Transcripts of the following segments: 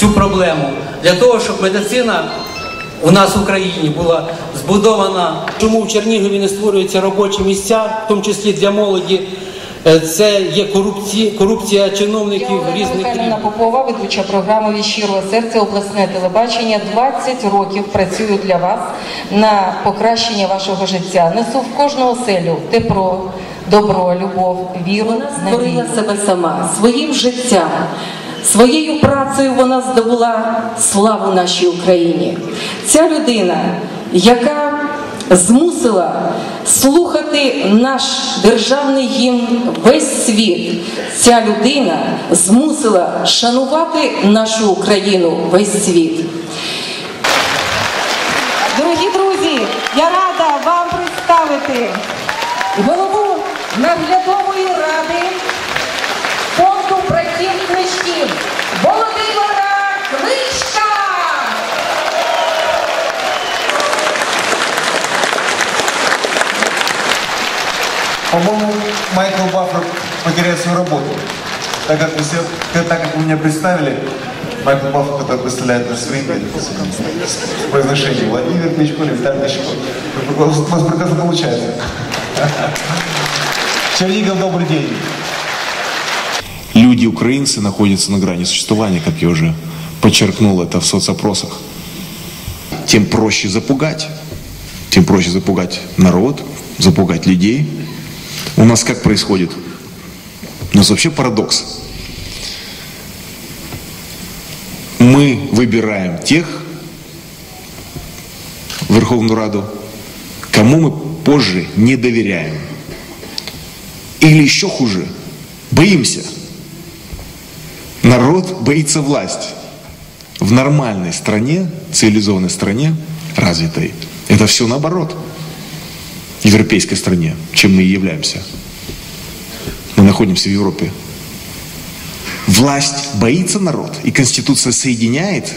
цю проблему для того, щоб медицина у нас в Україні була збудована. Чому в Чернігові не створюються робочі місця, в тому числі для молоді? Е, Це є корупція, корупція чиновників різних Михайлівна рівнів. Попова, ведуча програми від щирого серця обласне телебачення. 20 років працюю для вас на покращення вашого життя. Несу в кожну оселю тепло, добро, любов, віру, Вона створила надію. себе сама своїм життям. Своєю працею вона здобула славу нашій Україні. Ця людина, яка змусила слухати наш державний гімн весь світ, ця людина змусила шанувати нашу Україну весь світ. Дорогі друзі, я рада вам представити голову наглядової ради По-моему, Майкл Баффер потеряет свою работу. Так как, вы все, так как вы меня представили, Майкл Баффер, который представляет наш свинг, произношение Владимир Кличко Виталий Кличко. У вас прекрасно получается. Чернигов, добрый день. Люди, украинцы, находятся на грани существования, как я уже подчеркнул это в соцопросах. Тем проще запугать. Тем проще запугать народ, запугать людей. У нас как происходит? У нас вообще парадокс. Мы выбираем тех, в Верховную Раду, кому мы позже не доверяем. Или еще хуже, боимся. Народ боится власть. В нормальной стране, цивилизованной стране, развитой, это все наоборот. Европейской стране, чем мы и являемся. Мы находимся в Европе. Власть боится народ, и Конституция соединяет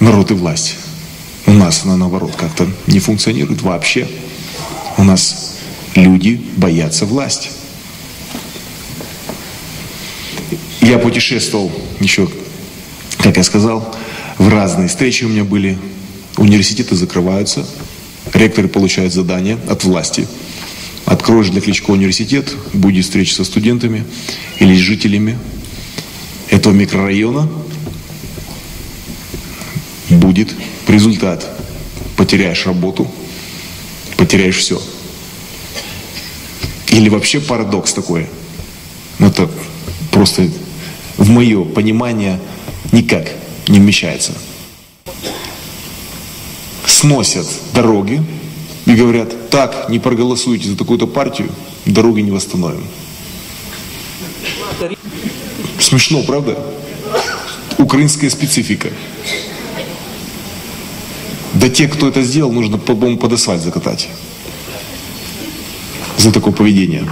народ и власть. У нас она наоборот как-то не функционирует вообще. У нас люди боятся власти. Я путешествовал еще, как я сказал, в разные встречи у меня были. Университеты закрываются, ректоры получают задания от власти. Откроешь для Кличко университет, будет встреча со студентами или с жителями этого микрорайона. Будет результат. Потеряешь работу, потеряешь все. Или вообще парадокс такой. Ну, это просто в мое понимание никак не вмещается. Сносят дороги и говорят, так, не проголосуйте за такую-то партию, дороги не восстановим. Смешно, правда? Украинская специфика. Да те, кто это сделал, нужно, по-моему, под асфальт закатать. За такое поведение.